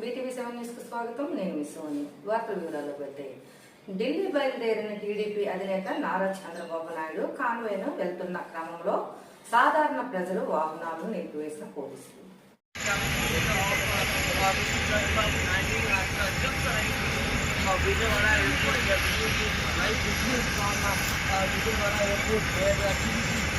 BTV seven న్యూస్కు స్వాగతం? నేను మిస్సోని వార్తల వివరాలు పెట్టే ఢిల్లీ బయలుదేరిన టీడీపీ అధినేత నారా చంద్రబాబు నాయుడు కాన్వేను వెళ్తున్న క్రమంలో సాధారణ ప్రజలు వాహనాలను నిలిపివేసిన పోలీసులు. Vijayawada airport Vijayawada airport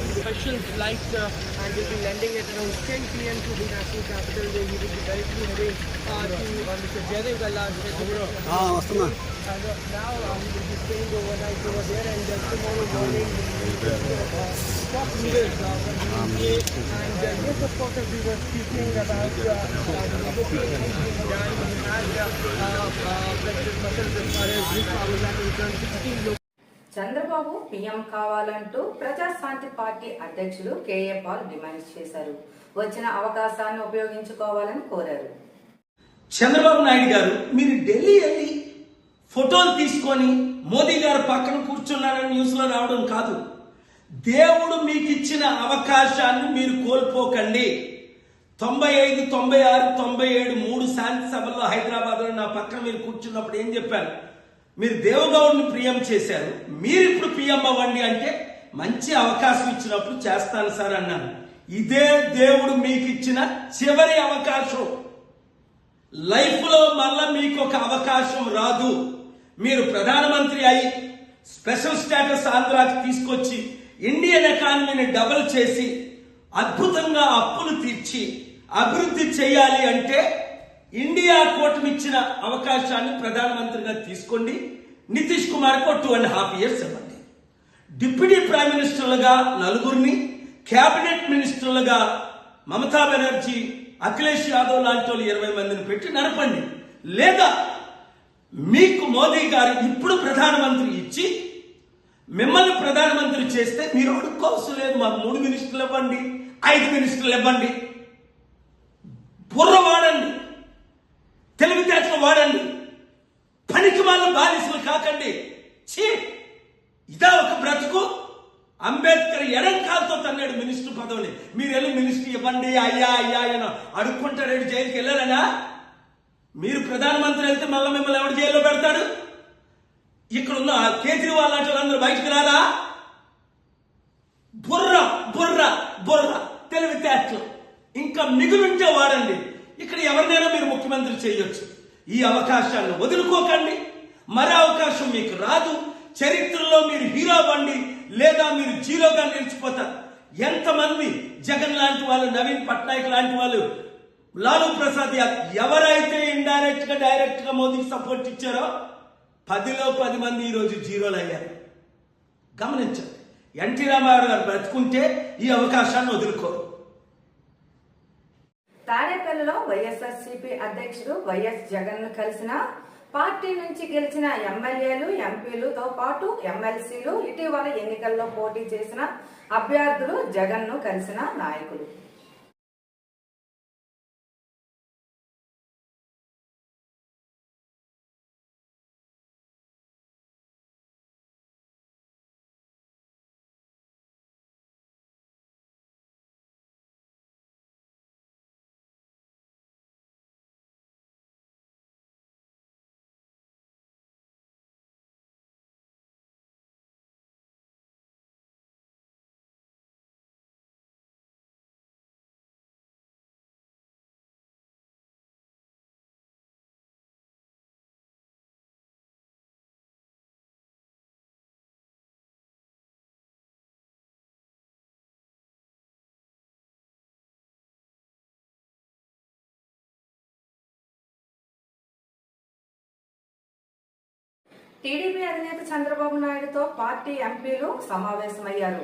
Special like uh, and will be landing at around 10 p.m. to the national capital where he will be directly heading uh, to uh, Mr. Jaydev Ah, awesome. And uh, now um, uh, he will be staying overnight over there and uh, tomorrow mm. morning the uh, ah, And uh, yes, of course, we were speaking about uh, the negotiations done. We President Muscle as far as this power is concerned, 16 local Chandrababu PM కావాలంటూ Prajashanti party అధ్యక్షులు K A Paul demand చేశారు. వచ్చిన అవకాశాన్ని ఉపయోగించుకోవాలని కోరారు. చంద్రబాబు నాయుడు గారు మీరు ఢిల్లీ వెళ్ళి ఫోటోలు తీసుకొని మోదీ గారు పక్కన కూర్చున్నారని న్యూస్లో రావడం కాదు. దేవుడు మీకు ఇచ్చిన అవకాశాన్ని మీరు కోల్పోకండి. తొంభై ఐదు తొంభై ఆరు తొంభై ఏడు మూడు శాంతి సభల్లో హైదరాబాద్లో నా పక్కన మీరు కూర్చున్నప్పుడు ఏం చెప్పారు? మీరు దేవగౌడ్ని ప్రియం చేశారు మీరు ఇప్పుడు ప్రియం అవ్వండి అంటే మంచి అవకాశం ఇచ్చినప్పుడు చేస్తాను సార్ అన్నాను. ఇదే దేవుడు మీకు ఇచ్చిన చివరి అవకాశం. లైఫ్లో మళ్ళీ మళ్ళా మీకు ఒక అవకాశం రాదు. మీరు ప్రధానమంత్రి అయి స్పెషల్ స్టేటస్ ఆంధ్రాకి తీసుకొచ్చి ఇండియన్ ఎకానమీని డబుల్ చేసి అద్భుతంగా అప్పులు తీర్చి అభివృద్ధి చేయాలి అంటే ఇండియా కూటమిచ్చిన అవకాశాన్ని ప్రధానమంత్రిగా తీసుకోండి. నితీష్ కుమార్ ఒక టూ అండ్ హాఫ్ ఇయర్స్ ఇవ్వండి. డిప్యూటీ ప్రైమ్ మినిస్టర్లుగా నలుగురిని క్యాబినెట్ మినిస్టర్లుగా మమతా బెనర్జీ అఖిలేష్ యాదవ్ లాంటి వాళ్ళు ఇరవై మందిని పెట్టి నడపండి. లేదా మీకు మోదీ గారు ఇప్పుడు ప్రధానమంత్రి ఇచ్చి మిమ్మల్ని ప్రధానమంత్రి చేస్తే మీరు అడుక్కోవసం లేదు మాకు మూడు మినిస్టర్లు ఇవ్వండి ఐదు మినిస్టర్లు ఇవ్వండి. బుర్ర వాడండి. తెలివితేటలు వాడండి. మినిస్టర్ పదవిని మీరు వెళ్ళి మినిస్టర్ ఇవ్వండి అయ్యా అయ్యా అని అడుక్కుంటాడు జైలుకి వెళ్ళాలనా? మీరు ప్రధానమంత్రి వెళ్తే మళ్ళీ మిమ్మల్ని ఎవడు జైల్లో పెడతాడు? ఇక్కడ ఉన్న కేజ్రీవాల్ లాంటి వాళ్ళందరూ బయటకు రారా? బుర్ర బుర్ర బుర్ర. తెలివితేటలు ఇంకా మిగులుంటే వాడండి. ఇక్కడ ఎవరినైనా మీరు ముఖ్యమంత్రి చేయొచ్చు. ఈ అవకాశాలను వదులుకోకండి. మరో అవకాశం మీకు రాదు. చరిత్రలో మీరు హీరో బండి లేదా మీరు జీరోగా నిలిచిపోతారు. ఎంతమంది జగన్ లాంటి వాళ్ళు నవీన్ పట్నాయక్ లాంటి వాళ్ళు లాలూ ప్రసాద్ ఎవరైతే ఇండైరెక్ట్గా డైరెక్ట్గా మోదీకి సపోర్ట్ ఇచ్చారో పదిలో పది మంది ఈరోజు జీరోలు అయ్యారు. గమనించండి. ఎన్టీ రామారావు గారు బ్రతుకుంటే ఈ అవకాశాన్ని వదులుకోరు. తాడేపల్లిలో వైఎస్ఆర్సీపీ అధ్యక్షుడు వైఎస్ జగన్ కలిసిన పార్టీ నుంచి గెలిచిన ఎమ్మెల్యేలు ఎంపీలతో పాటు ఎమ్మెల్సీలు ఇటీవల ఎన్నికల్లో పోటీ చేసిన అభ్యర్థులు జగన్ను కలిసిన నాయకులు. టీడీపీ అధినేత చంద్రబాబు నాయుడుతో పార్టీ ఎంపీలు సమావేశమయ్యారు.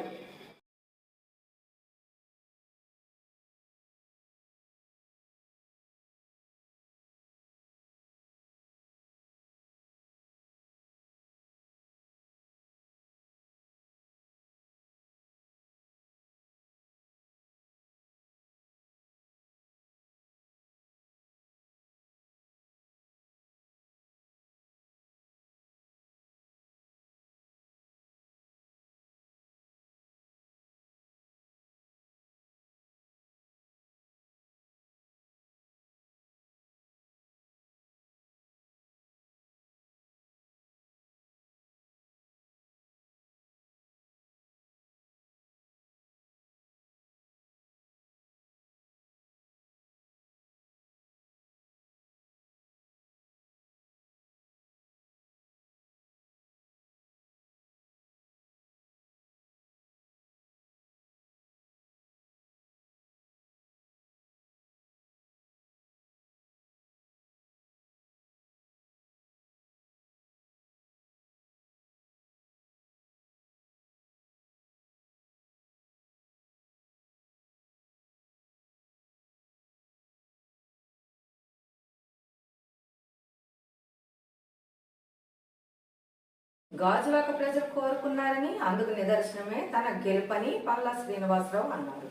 గాజువాక ప్రజలు కోరుకున్నారని అందుకు నిదర్శనమే తన గెలుపని పల్లా శ్రీనివాసరావు అన్నారు.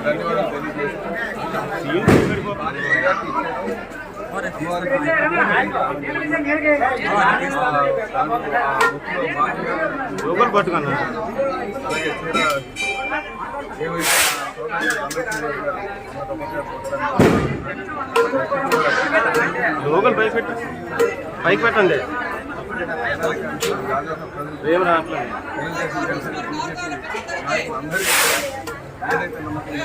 ధన్యవాదాలు తెలియజేస్తాను లోపల పట్టుకున్నా లోకల్ పైకి పెట్టు. పైకి పెట్టండి. ఏం రావట్లేదు. ఏదైతే నమ్మకం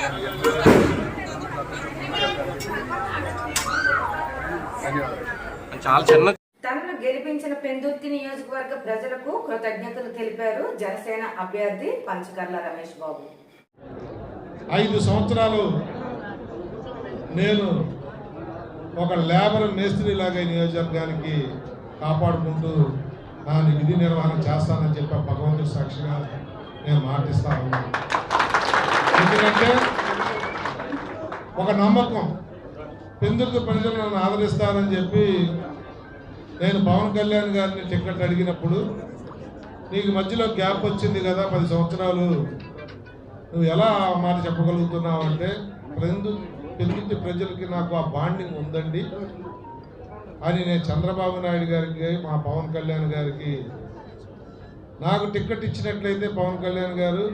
చాలా చిన్న తనను గెలిపించిన పెందుర్తి నియోజకవర్గ ప్రజలకు కృతజ్ఞతలు తెలిపారు జనసేన అభ్యర్థి పంచకర్ల రమేష్ బాబు. ఐదు సంవత్సరాలు నేను ఒక లేబర్ మేస్త్రిలాగా ఈ నియోజకవర్గానికి కాపాడుకుంటూ నా విధి నిర్వహణ చేస్తానని చెప్పి భగవంతుడి సాక్షిగా నేను మాటిస్తా ఉన్నాను. ఎందుకంటే ఒక నమ్మకం పెందుకు ప్రజలు నన్ను ఆదరిస్తానని చెప్పి నేను పవన్ కళ్యాణ్ గారిని టికెట్ అడిగినప్పుడు నీకు మధ్యలో గ్యాప్ వచ్చింది కదా పది సంవత్సరాలు. నువ్వు ఎలా మాట చెప్పగలుగుతున్నావు అంటే ప్రజలు పెందుతి ప్రజలకి నాకు ఆ బాండింగ్ ఉందండి అని నేను చంద్రబాబు నాయుడు గారికి మా పవన్ కళ్యాణ్ గారికి నాకు టికెట్ ఇచ్చినట్లయితే పవన్ కళ్యాణ్ గారు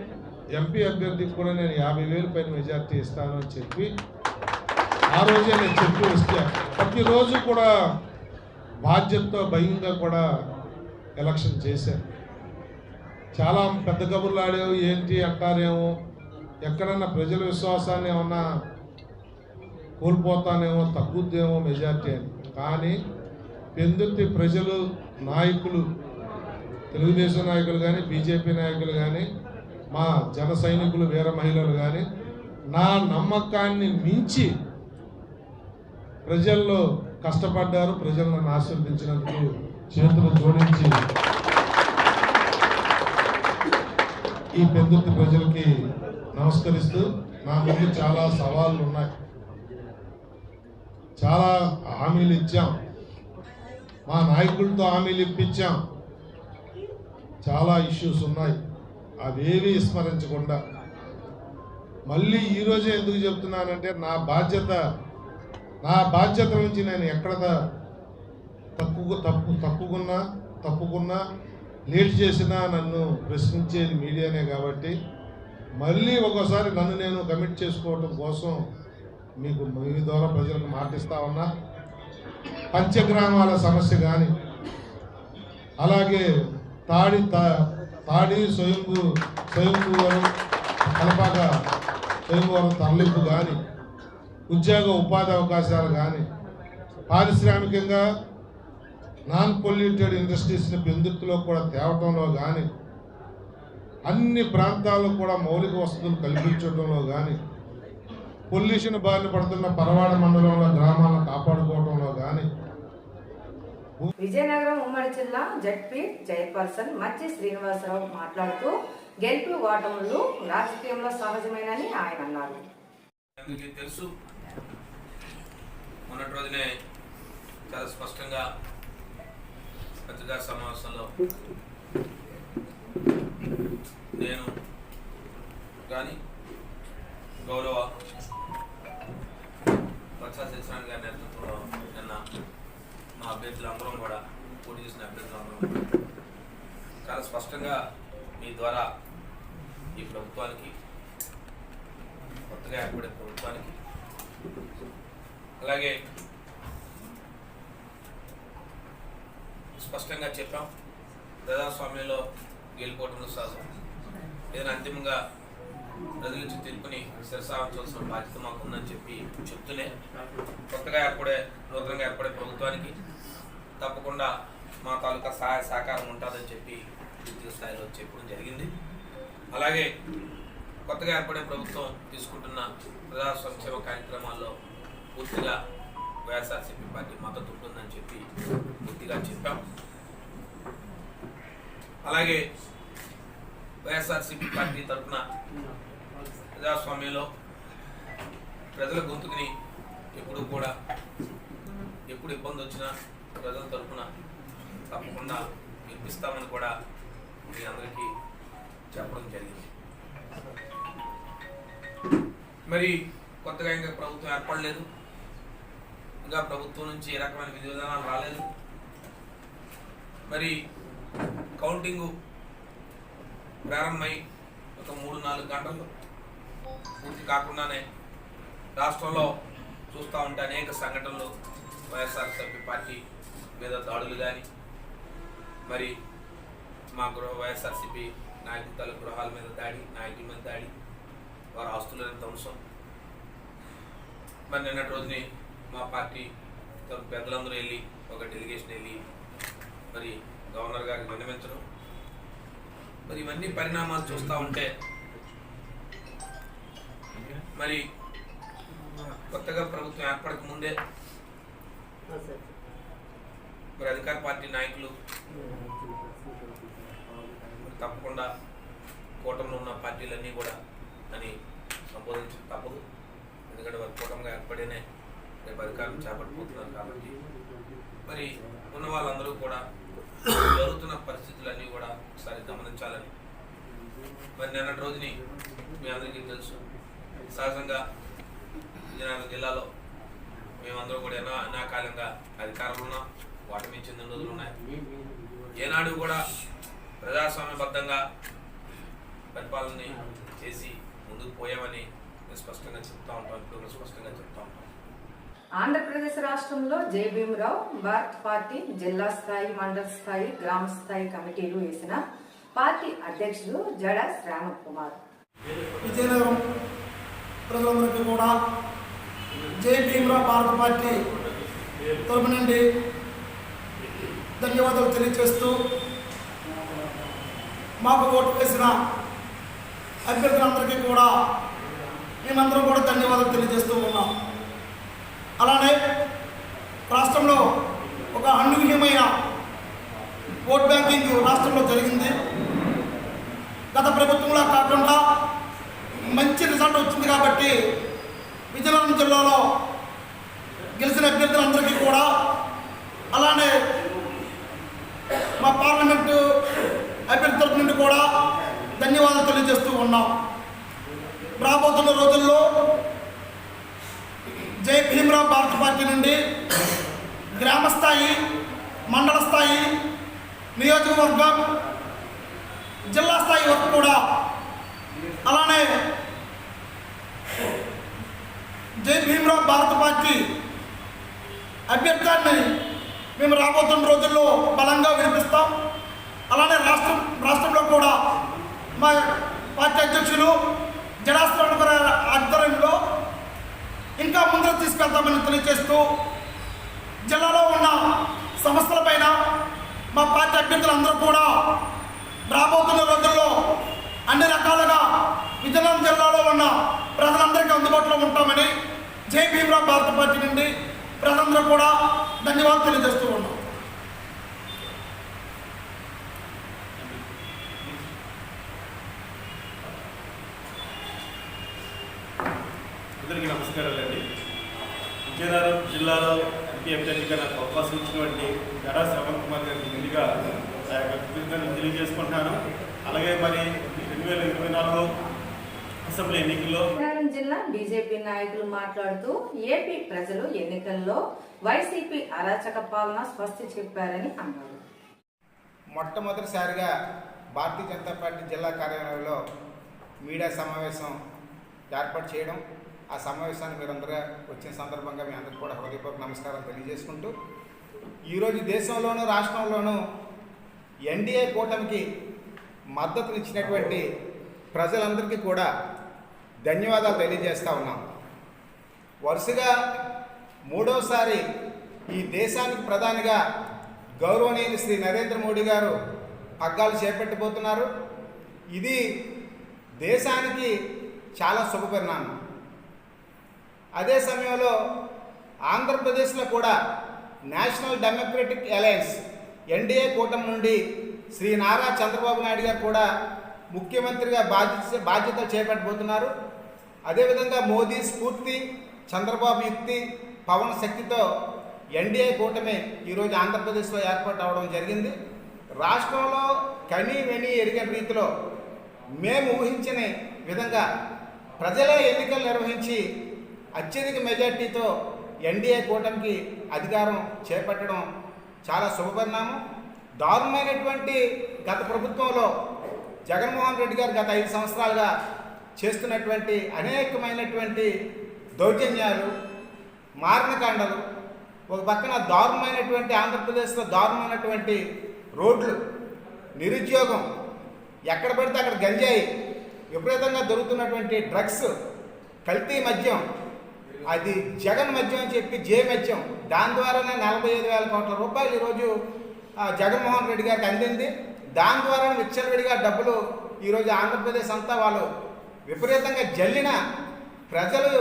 ఎంపీ అభ్యర్థికి కూడా నేను యాభై వేలు పైన మెజార్టీ ఇస్తాను అని చెప్పి ఆ రోజే నేను చెప్పి వస్తే ప్రతిరోజు కూడా బాధ్యతతో భయంగా కూడా ఎలక్షన్ చేశాను. చాలా పెద్ద కబుర్లు ఆడావు ఏంటి అంటారేమో ఎక్కడన్నా ప్రజల విశ్వాసాన్ని ఏమన్నా కోల్పోతానేమో తగ్గుద్దేమో మెజార్టీ అని. కానీ పెందుర్తి ప్రజలు నాయకులు తెలుగుదేశం నాయకులు కానీ బీజేపీ నాయకులు కానీ మా జన సైనికులు వీర మహిళలు కానీ నా నమ్మకాన్ని మించి ప్రజల్లో కష్టపడ్డారు ప్రజలను నన్ను ఆశీర్వదించినందుకు చేతులు జోడించి ఈ పెందుర్తి ప్రజలకి నమస్కరిస్తూ నా ముందు చాలా సవాళ్ళు ఉన్నాయి. చాలా హామీలు ఇచ్చాం. మా నాయకులతో హామీలు ఇప్పించాం. చాలా ఇష్యూస్ ఉన్నాయి. అవేవి విస్మరించకుండా. మళ్ళీ ఈరోజే ఎందుకు చెప్తున్నానంటే నా బాధ్యత నా బాధ్యత నుంచి నేను ఎక్కడ తప్పు తప్పు తప్పుకున్నా తప్పుకున్నా లేట్ చేసినా నన్ను ప్రశ్నించేది మీడియానే కాబట్టి మళ్ళీ ఒకసారి నన్ను నేను కమిట్ చేసుకోవటం కోసం మీకు మీ ద్వారా ప్రజలకు మాటిస్తా ఉన్నా. పంచగ్రామాల సమస్య కానీ అలాగే తాడి తా- తాడి స్వయంభూ స్వయంభూవరం కలపాక స్వయంభూవరం తరలింపు కానీ ఉద్యోగ ఉపాధి అవకాశాలు కానీ పారిశ్రామికంగా నాన్ పొల్యూటెడ్ ఇండస్ట్రీస్ని పెందుతులో కూడా తేవటంలో కానీ అన్ని ప్రాంతాల్లో కూడా మౌలిక వసతులు కల్పించడంలో కానీ పొల్యూషన్ బారిన పడుతున్న పరవాడ మండలంలో గ్రామాలను కాపాడుకోవడంలో కానీ విజయనగరం ఉమ్మడి జిల్లా జడ్పీ చైర్పర్సన్ మచ్చి శ్రీనివాసరావు మాట్లాడుతూ గెలుపు ఓటములు రాజకీయంలో సహజమేనని ఆయన అన్నారు. తెలుసు. మొన్నటి రోజునే చాలా స్పష్టంగా పత్రికా సమావేశంలో నేను కానీ గౌరవ బత్సా సత్యనారాయణ గారి నేతృత్వంలో నిన్న మా అభ్యర్థులందరం కూడా పోటీ చేసిన అభ్యర్థులందరం చాలా స్పష్టంగా మీ ద్వారా ఈ ప్రభుత్వానికి కొత్తగా ఏర్పడే ప్రభుత్వానికి అలాగే స్పష్టంగా చెప్పాం. ప్రజాస్వామ్యంలో గెలుపోవడంలో సహజం ఏదైనా అంతిమంగా ప్రజల నుంచి తీర్పుని శిరసావలసిన బాధ్యత మాకు ఉందని చెప్పి చెప్తూనే కొత్తగా ఏర్పడే నూతనంగా ఏర్పడే ప్రభుత్వానికి తప్పకుండా మా తాలూకా సహాయ సహకారం ఉంటుందని చెప్పి పూర్తి స్థాయిలో చెప్పడం జరిగింది. అలాగే కొత్తగా ఏర్పడే ప్రభుత్వం తీసుకుంటున్న ప్రజా సంక్షేమ కార్యక్రమాల్లో పూర్తిగా వైఎస్ఆర్సీపీ పార్టీ మద్దతు ఉంటుందని చెప్పి పూర్తిగా చెప్పాం. అలాగే వైఎస్ఆర్సీపీ పార్టీ తరఫున ప్రజాస్వామ్యంలో ప్రజల గొంతుకుని ఎప్పుడు కూడా ఎప్పుడు ఇబ్బంది వచ్చినా ప్రజల తరఫున తప్పకుండా వినిపిస్తామని కూడా మీ అందరికీ చెప్పడం జరిగింది. మరి కొత్తగా ఇంకా ప్రభుత్వం ఏర్పడలేదు. ఇంకా ప్రభుత్వం నుంచి ఏ రకమైన విధి విధానాలు రాలేదు. మరి కౌంటింగు ప్రారంభమై ఒక మూడు నాలుగు గంటలు పూర్తి కాకుండానే రాష్ట్రంలో చూస్తూ ఉంటే అనేక సంఘటనలు వైఎస్ఆర్సీపీ పార్టీ మీద దాడులు కానీ మరి మా గృహ వైఎస్ఆర్సీపీ నాయకుల తల గృహాల మీద దాడి నాయకుల మీద దాడి వారి ఆస్తులను ధ్వంసం. మరి నిన్నటి రోజుని మా పార్టీ పెద్దలందరూ వెళ్ళి ఒక డెలిగేషన్ వెళ్ళి మరి గవర్నర్ గారికి విన్నవించడం. మరి ఇవన్నీ పరిణామాలు చూస్తూ ఉంటే మరి కొత్తగా ప్రభుత్వం ఏర్పడక ముందే మరి అధికార పార్టీ నాయకులు తప్పకుండా కూటమిలో ఉన్న పార్టీలన్నీ కూడా అని సంబోధించడం తప్పదు. ఎందుకంటే వారు కూటమిగా ఏర్పడినే రేపు అధికారం చేపట్టబోతున్నారు కాబట్టి మరి ఉన్న వాళ్ళందరూ కూడా జరుగుతున్న పరిస్థితులన్నీ కూడా ఒకసారి గమనించాలని. మరి నిన్నటి రోజుని మీ అందరికీ తెలుసు. సహజంగా విజయనగరం జిల్లాలో మేమందరం కూడా ఎన్నో అనాకాలంగా అధికారంలో ఉన్నాం. వాటి చెందిన రోజులు ఉన్నాయి. ఏనాడు కూడా ప్రజాస్వామ్యబద్ధంగా పరిపాలనని చేసి ముందుకు పోయామని స్పష్టంగా చెప్తా ఉంటాం ఇప్పుడు స్పష్టంగా చెప్తా ఉంటాం ఆంధ్రప్రదేశ్ రాష్ట్రంలో జై భీమరావు భారత్ పార్టీ జిల్లా స్థాయి మండల స్థాయి గ్రామ స్థాయి కమిటీలు వేసిన పార్టీ అధ్యక్షుడు జడ శ్రావణ్ కుమార్ విజయనగరం ప్రజలందరికీ కూడా జై భీమరావు భారత పార్టీ తరపు నుండి ధన్యవాదాలు తెలియజేస్తూ మాకు ఓటు వేసిన అభ్యర్థులందరికీ కూడా మేమందరం కూడా ధన్యవాదాలు తెలియజేస్తూ ఉన్నాం. అలానే రాష్ట్రంలో ఒక అనూహ్యమైన ఓట్ బ్యాంకింగ్ రాష్ట్రంలో జరిగింది. గత ప్రభుత్వంలో కాకుండా మంచి రిజల్ట్ వచ్చింది కాబట్టి విజయనగరం జిల్లాలో గెలిచిన అభ్యర్థులందరికీ కూడా అలానే మా పార్లమెంటు అభ్యర్థి తరపు నుండి కూడా ధన్యవాదాలు తెలియజేస్తూ ఉన్నాం. రాబోతున్న రోజుల్లో జై భీమరావు భారత పార్టీ నుండి గ్రామ స్థాయి మండల స్థాయి నియోజకవర్గం జిల్లా స్థాయి వరకు కూడా అలానే జై భీమరావు భారత పార్టీ అభ్యర్థాన్ని మేము రాబోతున్న రోజుల్లో బలంగా వినిపిస్తాం. అలానే రాష్ట్రం రాష్ట్రంలో కూడా మా పార్టీ అధ్యక్షులు జడాశ్వరం ఆధ్వర్యంలో ఇంకా ముందర తీసుకెళ్తామని తెలియజేస్తూ జిల్లాలో ఉన్న సమస్యలపైన మా పార్టీ అభ్యర్థులందరూ కూడా రాబోతున్న రోజుల్లో అన్ని రకాలుగా విజయనగరం జిల్లాలో ఉన్న ప్రజలందరికీ అందుబాటులో ఉంటామని జై భీమరావు భారత పార్టీ నుండి ప్రజలందరూ కూడా ధన్యవాదాలు తెలియజేస్తూ ఉన్నాం అందరికీ నమస్కారాలండి విజయనగరం జిల్లాలో ఎంపీ అభ్యర్థిగా నాకు అవకాశం ఇచ్చినటువంటి గడా శ్రవణ్ కుమార్ గారికి ముందుగా ఆ యొక్క కృతజ్ఞతలు తెలియజేసుకుంటున్నాను. అలాగే మరి రెండు వేల ఇరవై నాలుగు అసెంబ్లీ ఎన్నికల్లో జిల్లా బీజేపీ నాయకులు మాట్లాడుతూ ఏపీ ప్రజలు ఎన్నికల్లో వైసీపీ అరాచక పాలన స్వస్తి చెప్పారని అన్నారు. మొట్టమొదటిసారిగా భారతీయ జనతా పార్టీ జిల్లా కార్యాలయంలో మీడియా సమావేశం ఏర్పాటు చేయడం ఆ సమావేశానికి మీరందరూ వచ్చిన సందర్భంగా మీ అందరికీ కూడా హృదయపూర్వక నమస్కారాలు తెలియజేసుకుంటూ ఈరోజు దేశంలోనూ రాష్ట్రంలోనూ ఎన్డీఏ కూటమికి మద్దతునిచ్చినటువంటి ప్రజలందరికీ కూడా ధన్యవాదాలు తెలియజేస్తూ ఉన్నాం. వరుసగా మూడోసారి ఈ దేశానికి ప్రధానిగా గౌరవనీయులు శ్రీ నరేంద్ర మోడీ గారు పగ్గాలు చేపట్టబోతున్నారు. ఇది దేశానికి చాలా శుభపరిణామం అదే సమయంలో ఆంధ్రప్రదేశ్లో కూడా నేషనల్ డెమోక్రటిక్ అలయన్స్ ఎన్డీఏ కూటమి నుండి శ్రీ నారా చంద్రబాబు నాయుడు గారు కూడా ముఖ్యమంత్రిగా బాధ్యత బాధ్యత చేపట్టబోతున్నారు. అదేవిధంగా మోదీ స్ఫూర్తి చంద్రబాబు యుక్తి పవన్ శక్తితో ఎన్డీఏ కూటమి ఈరోజు ఆంధ్రప్రదేశ్లో ఏర్పాటు అవడం జరిగింది. రాష్ట్రంలో కని వెని ఎరిగిన రీతిలో మేము ఊహించని విధంగా ప్రజలే ఎన్నికలు నిర్వహించి అత్యధిక మెజార్టీతో ఎన్డీఏ కూటమికి అధికారం చేపట్టడం చాలా శుభపరిణామం. దారుణమైనటువంటి గత ప్రభుత్వంలో జగన్మోహన్ రెడ్డి గారు గత ఐదు సంవత్సరాలుగా చేస్తున్నటువంటి అనేకమైనటువంటి దౌర్జన్యాలు మారణకాండలు ఒక పక్కన దారుణమైనటువంటి ఆంధ్రప్రదేశ్లో దారుణమైనటువంటి రోడ్లు నిరుద్యోగం ఎక్కడ పడితే అక్కడ గంజాయి విపరీతంగా దొరుకుతున్నటువంటి డ్రగ్స్ కల్తీ మద్యం అది జగన్ మద్యం అని చెప్పి జే మద్యం దాని ద్వారానే నలభై ఐదు వేల కోట్ల రూపాయలు ఈరోజు జగన్మోహన్ రెడ్డి గారికి అందింది. దాని ద్వారా విచ్చలవిడిగా డబ్బులు ఈరోజు ఆంధ్రప్రదేశ్ అంతా వాళ్ళు విపరీతంగా జల్లిన ప్రజలు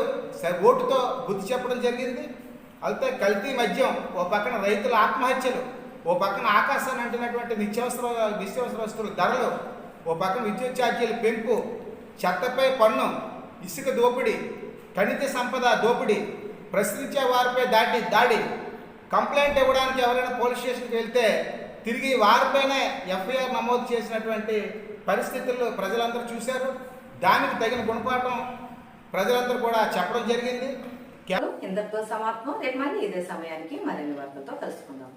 ఓటుతో బుద్ధి చెప్పడం జరిగింది. అయితే కల్తీ మద్యం ఓ పక్కన రైతుల ఆత్మహత్యలు ఓ పక్కన ఆకాశాన్ని అంటున్నటువంటి నిత్యావసర నిత్యావసర వస్తువుల ధరలు ఓ పక్కన విద్యుత్ ఛార్జీల పెంపు చెత్తపై పన్ను ఇసుక దోపిడీ ఖనిజ సంపద దోపిడీ ప్రశ్నించే వారిపై దాడి దాడి కంప్లైంట్ ఇవ్వడానికి ఎవరైనా పోలీస్ స్టేషన్కి వెళ్తే తిరిగి వారిపైనే ఎఫ్ఐఆర్ నమోదు చేసినటువంటి పరిస్థితుల్లో ప్రజలందరూ చూశారు. దానికి తగిన గుణపాఠం ప్రజలందరూ కూడా చెప్పడం జరిగింది. ఇంతటితో సమాప్తం. రేపు మళ్ళీ ఇదే సమయానికి మరిన్ని వార్తలతో కలుసుకుందాం.